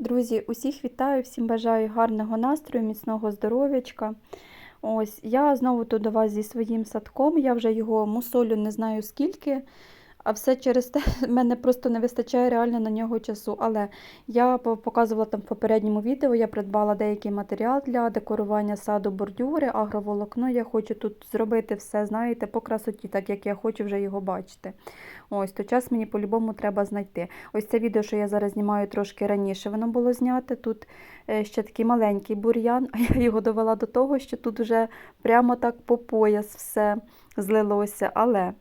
Друзі, усіх вітаю, всім бажаю гарного настрою, міцного здоров'ячка. Ось я знову тут до вас зі своїм садком. Я вже його мусолю не знаю скільки, а все через те, в мене просто не вистачає реально на нього часу. Але я показувала там в попередньому відео, я придбала деякий матеріал для декорування саду бордюри, агроволокно. Я хочу тут зробити все, знаєте, по красоті, так як я хочу вже його бачити. Ось, то час мені по-любому треба знайти. Ось це відео, що я зараз знімаю трошки раніше, воно було зняте. Тут е, ще такий маленький бур'ян, а я його довела до того, що тут вже прямо так по пояс все злилося. Але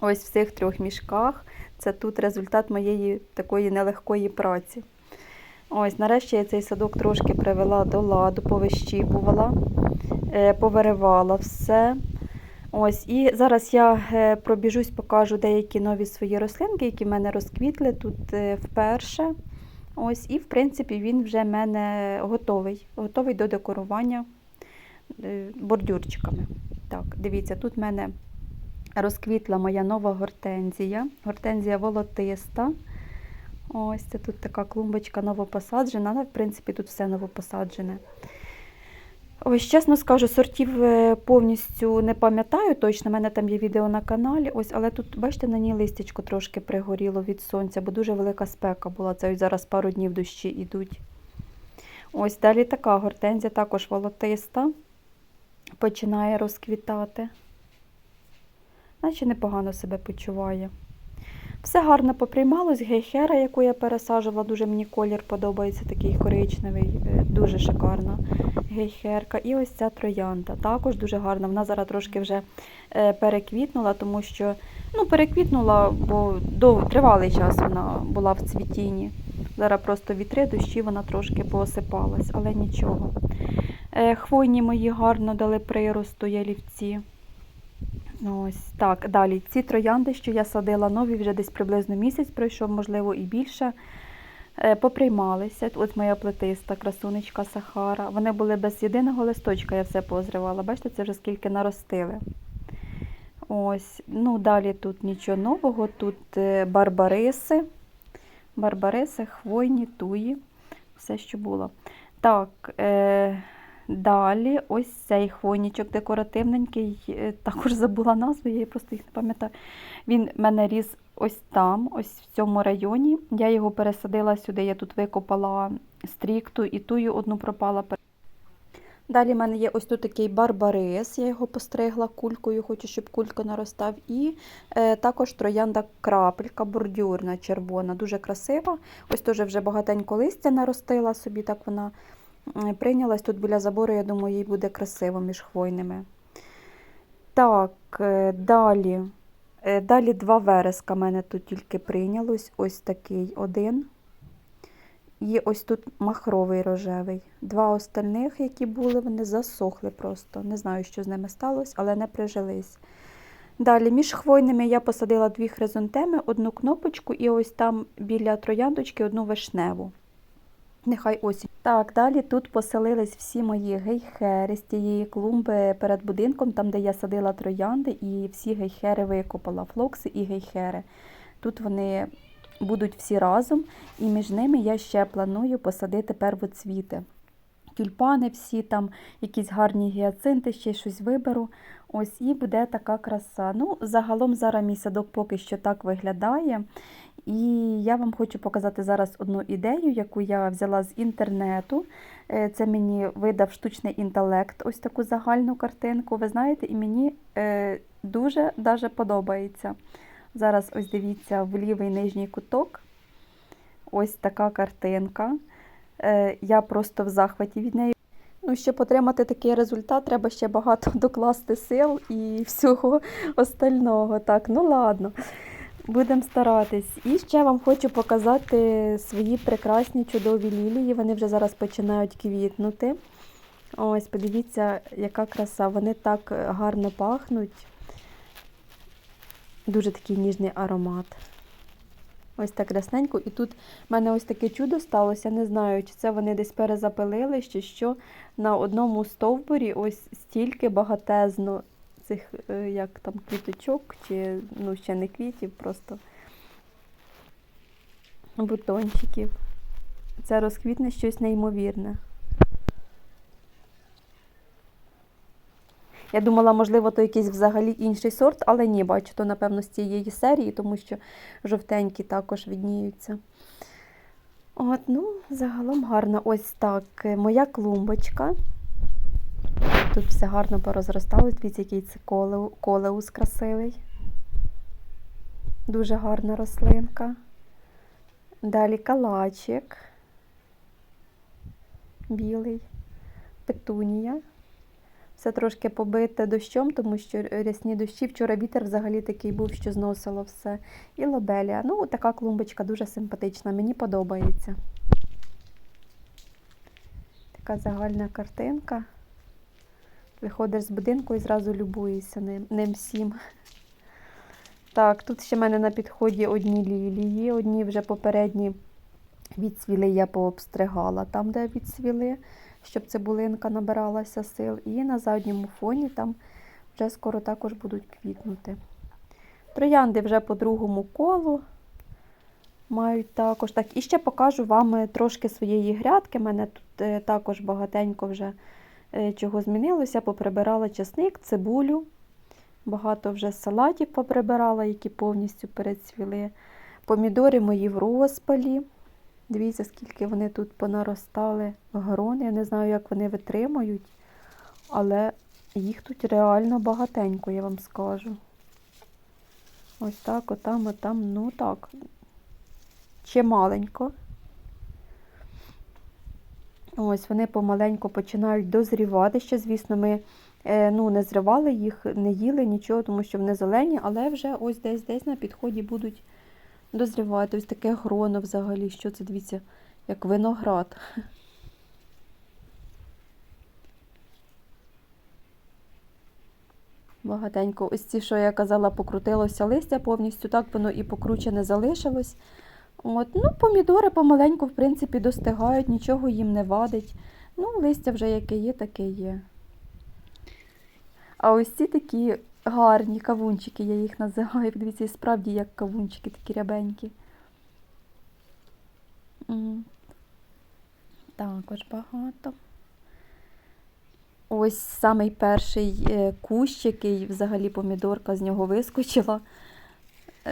ось в цих трьох мішках це тут результат моєї такої нелегкої праці. Ось, нарешті я цей садок трошки привела до ладу, повищіпувала, е, повиривала все. Ось, і зараз я е, пробіжусь, покажу деякі нові свої рослинки, які в мене розквітли тут е, вперше. Ось, і, в принципі, він вже в мене готовий, готовий до декорування бордюрчиками. Так, дивіться, тут в мене розквітла моя нова гортензія. Гортензія волотиста. Ось це тут така клумбочка новопосаджена, але в принципі тут все новопосаджене. Ось, чесно скажу, сортів е, повністю не пам'ятаю точно, в мене там є відео на каналі, ось, але тут, бачите, на ній листячко трошки пригоріло від сонця, бо дуже велика спека була. Це ось зараз пару днів дощі йдуть. Ось далі така гортензія, також волотиста, починає розквітати. Наче непогано себе почуває. Все гарно поприймалось. Гейхера, яку я пересаджувала, дуже мені колір подобається, такий коричневий, е, дуже шикарна гейхерка. І ось ця троянда. Також дуже гарна. Вона зараз трошки вже е, переквітнула, тому що ну, переквітнула, бо до тривалий час вона була в цвітінні. Зараз просто вітри, дощі, вона трошки поосипалась, але нічого. Е, Хвойні мої гарно дали приросту ялівці. Ось так. Далі ці троянди, що я садила нові, вже десь приблизно місяць пройшов, можливо, і більше. е, Поприймалися. От моя плетиста красунечка Сахара. Вони були без єдиного листочка, я все позривала. Бачите, це вже скільки наростили. Ось, ну далі тут нічого нового. Тут е, барбариси, барбариси, хвойні, туї, все, що було. Так, е, Далі ось цей хвойничок декоративненький, е, також забула назву, я просто їх не пам'ятаю. Він мене ріс ось там, ось в цьому районі. Я його пересадила сюди, я тут викопала стрікту і тую одну пропала. Далі в мене є ось тут такий барбарис, я його постригла кулькою, хочу, щоб кулька наростав. І е, також троянда крапелька, бордюрна, червона, дуже красива. Ось теж вже багатенько листя наростила собі, так вона Прийнялась тут біля забору, я думаю, їй буде красиво між хвойними. Так, е, далі. Е, Далі два вереска мене тут тільки прийнялось. Ось такий один. І ось тут махровий рожевий. Два остальних, які були, вони засохли просто. Не знаю, що з ними сталося, але не прижились. Далі, між хвойними я посадила дві хризантеми, одну кнопочку і ось там біля трояндочки одну вишневу. Нехай осінь. Так, далі тут поселились всі мої гейхери з тієї клумби перед будинком, там, де я садила троянди, і всі гейхери викопала, флокси і гейхери. Тут вони будуть всі разом, і між ними я ще планую посадити первоцвіти. Тюльпани всі, там якісь гарні гіацинти, ще щось виберу. Ось і буде така краса. Ну, загалом зараз мій садок поки що так виглядає. І я вам хочу показати зараз одну ідею, яку я взяла з інтернету. Е, Це мені видав штучний інтелект, ось таку загальну картинку. Ви знаєте, і мені е, дуже даже подобається. Зараз ось дивіться в лівий нижній куток. Ось така картинка. Е, Я просто в захваті від неї. Ну, щоб отримати такий результат, треба ще багато докласти сил і всього остального. Так, ну ладно. Будемо старатись. І ще вам хочу показати свої прекрасні чудові лілії. Вони вже зараз починають квітнути. Ось, подивіться, яка краса. Вони так гарно пахнуть. Дуже такий ніжний аромат. Ось так красненько. І тут в мене ось таке чудо сталося. Не знаю, чи це вони десь перезапилили, чи що. На одному стовбурі ось стільки багатезно цих, е, як там, квіточок, чи ну, ще не квітів, просто бутончиків. це розквітне щось неймовірне. Я думала, можливо, то якийсь взагалі інший сорт, але ні, бачу, то, напевно, з цієї серії, тому що жовтенькі також відніються. От, ну, загалом гарно. Ось так. е, Моя клумбочка. Тут все гарно порозросталось. Дивіться, який це колеус красивий. Дуже гарна рослинка. Далі калачик. Білий. Петунія. Все трошки побите дощом, тому що рясні дощі. Вчора вітер взагалі такий був, що зносило все. І лобелія. Ну, така клумбочка дуже симпатична, мені подобається. Така загальна картинка. Виходиш з будинку і зразу любуєшся ним, ним всім. Так, тут ще в мене на підході одні лілії, одні вже попередні відцвіли, я пообстригала там, де відцвіли, щоб цибулинка набиралася сил. І на задньому фоні там вже скоро також будуть квітнути. Троянди вже по другому колу мають також. Так, і ще покажу вам е, трошки своєї грядки. У мене тут е, також багатенько вже е, чого змінилося. Поприбирала чесник, цибулю. Багато вже салатів поприбирала, які повністю перецвіли. Помідори мої в розпалі. Дивіться, скільки вони тут понаростали грон. Я не знаю, як вони витримують, але їх тут реально багатенько, я вам скажу. Ось так, отам, отам, ну так. Чималенько. Ось вони помаленьку починають дозрівати. Ще, звісно, ми е, ну, не зривали їх, не їли нічого, тому що вони зелені, але вже ось десь десь на підході будуть дозрівати. Ось таке гроно взагалі. Що це дивіться, як виноград. Багатенько. Ось ці, що я казала, покрутилося листя повністю, так воно і покручене залишилось. От, ну, помідори помаленьку, в принципі, достигають, нічого їм не вадить. Ну, листя вже яке є, таке є. А ось ці такі гарні кавунчики, я їх називаю. Дивіться, і справді як кавунчики, такі рябенькі. Також багато. Ось самий перший е, кущ, який взагалі помідорка з нього вискочила.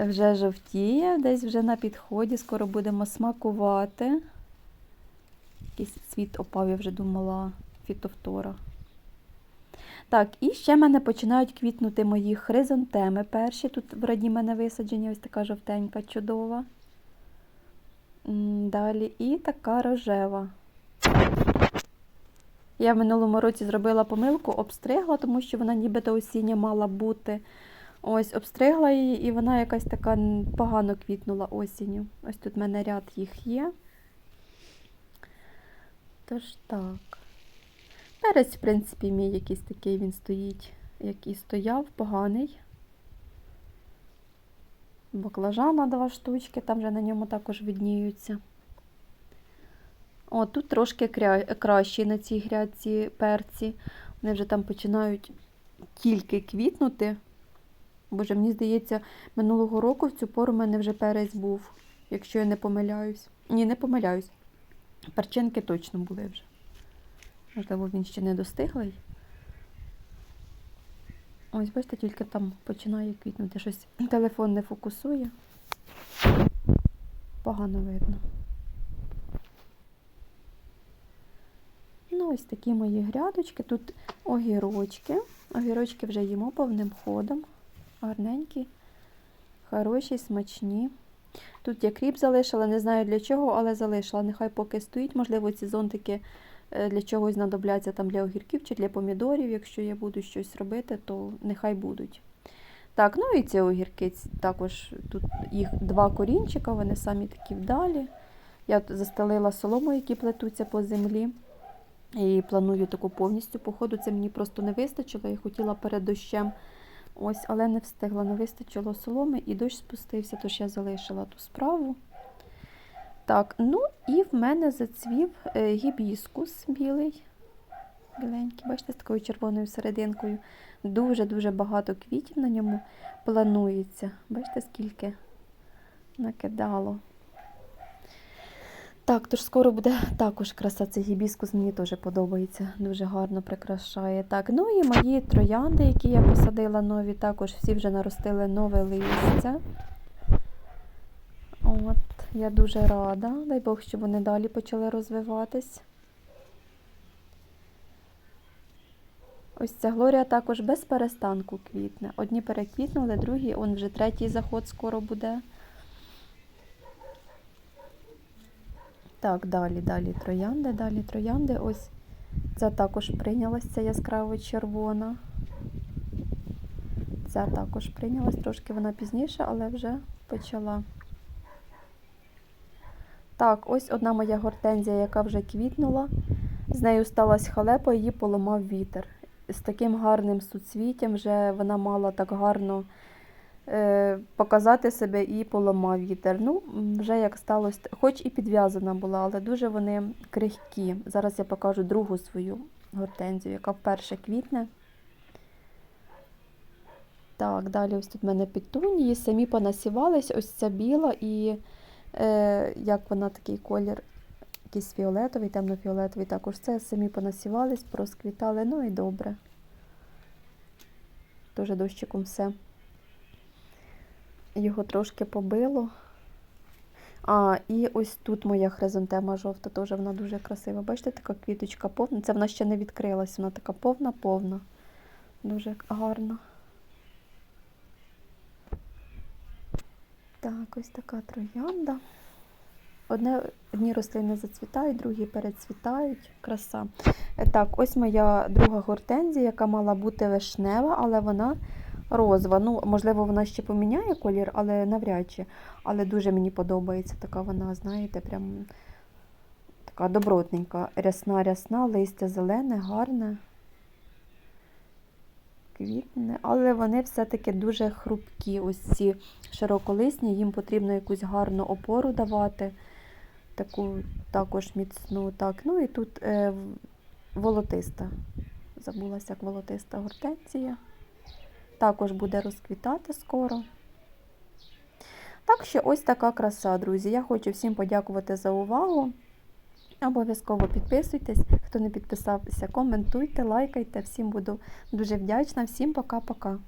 Вже жовтіє, десь вже на підході, скоро будемо смакувати. Якийсь цвіт опав, я вже думала, фітофтора. Так, і ще в мене починають квітнути мої хризантеми перші. Тут в раді мене висаджені, ось така жовтенька, чудова. Далі і така рожева. Я в минулому році зробила помилку, обстригла, тому що вона нібито осіння мала бути. Ось, обстригла її, і вона якась така погано квітнула осінню. Ось тут в мене ряд їх є. Тож так. Перець, в принципі, мій якийсь такий він стоїть, як і стояв, поганий. Баклажана два штучки, там вже на ньому також відніються. О, тут трошки кращі на цій грядці перці. Вони вже там починають тільки квітнути. Боже, мені здається, минулого року в цю пору в мене вже перець був, якщо я не помиляюсь. Ні, не помиляюсь. Перчинки точно були вже. Можливо, він ще не достиглий. Ось, бачите, тільки там починає квітнути. Щось телефон не фокусує. Погано видно. Ну, ось такі мої грядочки. Тут огірочки. Огірочки вже їмо повним ходом. Гарненькі, хороші, смачні. Тут я кріп залишила, не знаю для чого, але залишила. Нехай поки стоїть. Можливо, ці зонтики для чогось знадобляться там для огірків чи для помідорів. Якщо я буду щось робити, то нехай будуть. Так, ну і ці огірки також тут їх два корінчика, вони самі такі вдалі. Я застелила солому, які плетуться по землі. І планую таку повністю. Походу, це мені просто не вистачило. Я хотіла перед дощем. Ось, але не встигла, не вистачило соломи, і дощ спустився, тож я залишила ту справу. Так, ну і в мене зацвів е, гібіскус білий. Біленький, бачите, з такою червоною серединкою. Дуже-дуже багато квітів на ньому планується. Бачите, скільки накидало. Так, тож скоро буде також краса. Цей гібіскус мені теж подобається. Дуже гарно прикрашає. Так, ну і мої троянди, які я посадила нові, також всі вже наростили нове листя. От, я дуже рада. Дай Бог, щоб вони далі почали розвиватись. Ось ця Глорія також без перестанку квітне. Одні переквітнули, другі, он вже третій заход скоро буде. Так, далі, далі троянди, далі троянди. Ось ця також прийнялась, ця яскраво червона. Ця також прийнялась, трошки вона пізніше, але вже почала. Так, ось одна моя гортензія, яка вже квітнула. З нею сталася халепа, її поламав вітер. З таким гарним суцвіттям вже вона мала так гарно е, показати себе і поламав вітер. Ну, вже як сталося, хоч і підв'язана була, але дуже вони крихкі. Зараз я покажу другу свою гортензію, яка вперше квітне. Так, далі ось тут в мене петунії, самі понасівались, ось ця біла і як вона такий колір, якийсь фіолетовий, темно-фіолетовий, також це самі понасівались, просквітали, ну і добре. Дуже дощиком все. Його трошки побило. А, і ось тут моя хризантема жовта, теж вона дуже красива. Бачите, така квіточка повна. Це вона ще не відкрилась, вона така повна-повна. Дуже гарна. Так, ось така троянда. Одне, одні рослини зацвітають, другі перецвітають. Краса. Е, Так, ось моя друга гортензія, яка мала бути вишнева, але вона розова. Ну, можливо, вона ще поміняє колір, але навряд чи. Але дуже мені подобається така вона, знаєте, прям така добротненька, рясна-рясна, листя зелене, гарне. Квітне, але вони все-таки дуже хрупкі. Ось ці широколисні, їм потрібно якусь гарну опору давати, таку також міцну. Так. Ну і тут е, волотиста. Забулася, як волотиста гортензія. Також буде розквітати скоро. Так що ось така краса, друзі. Я хочу всім подякувати за увагу. Обов'язково підписуйтесь. Хто не підписався, коментуйте, лайкайте. Всім буду дуже вдячна. Всім пока-пока.